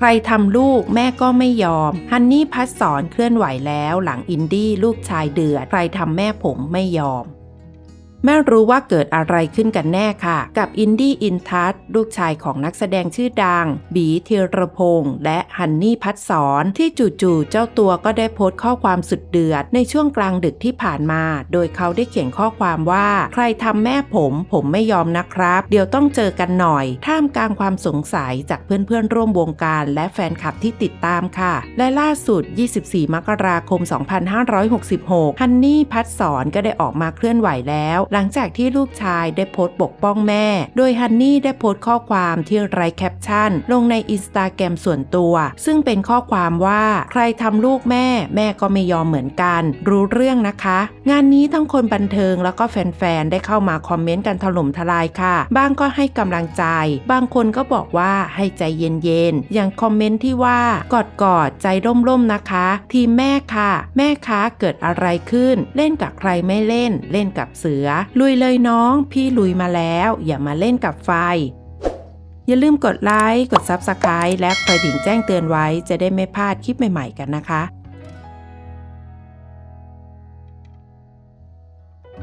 ใครทำลูกแม่ก็ไม่ยอม ฮันนี่พัดสอนเคลื่อนไหวแล้วหลังอินดี้ลูกชายเดือด ใครทำแม่ผมไม่ยอม ไม่รู้ว่าเกิดอะไรขึ้นกันแน่ค่ะ กับอินดี้อินทัศลูกชายของนักแสดงชื่อดัง บีเทียรพงษ์และฮันนี่พัดสอนที่จู่ๆเจ้าตัวก็ได้โพสต์ข้อความสุดเดือด ในช่วงกลางดึกที่ผ่านมา โดยเขาได้เขียนข้อความว่า ใครทำแม่ผมผมไม่ยอมนะครับ เดี๋ยวต้องเจอกันหน่อย ท่ามกลางความสงสัยจากเพื่อนๆร่วมวงการ และแฟนคลับที่ติดตามค่ะ และล่าสุด 24 มกราคม 2566ฮันนี่พัดสอนก็ได้ออกมาเคลื่อนไหวแล้วหลังจากที่ลูกชายได้โพสต์ปกป้องแม่ โดยฮันนี่ได้โพสต์ข้อความที่ไร้แคปชั่น ลงในอินสตาแกรมส่วนตัว ซึ่งเป็นข้อความว่าใครทำลูกแม่แม่ก็ไม่ยอมเหมือนกัน รู้เรื่องนะคะ งานนี้ทั้งคนบันเทิงแล้วก็แฟนๆ ได้เข้ามาคอมเมนต์กันถล่มทลายค่ะ บางก็ให้กำลังใจ บางคนก็บอกว่าให้ใจเย็นๆ อย่างคอมเมนต์ที่ว่ากอดกอดๆใจร่มๆนะคะ ทีมแม่ค่ะ แม่คะเกิดอะไรขึ้น เล่นกับใครไม่เล่น เล่นกับเสือลุยเลยน้อง พี่ลุยมาแล้ว อย่ามาเล่นกับไฟ อย่าลืมกดไลค์ กด Subscribe และกระดิ่งแจ้งเตือนไว้จะได้ไม่พลาดคลิปใหม่ ๆ กันนะคะ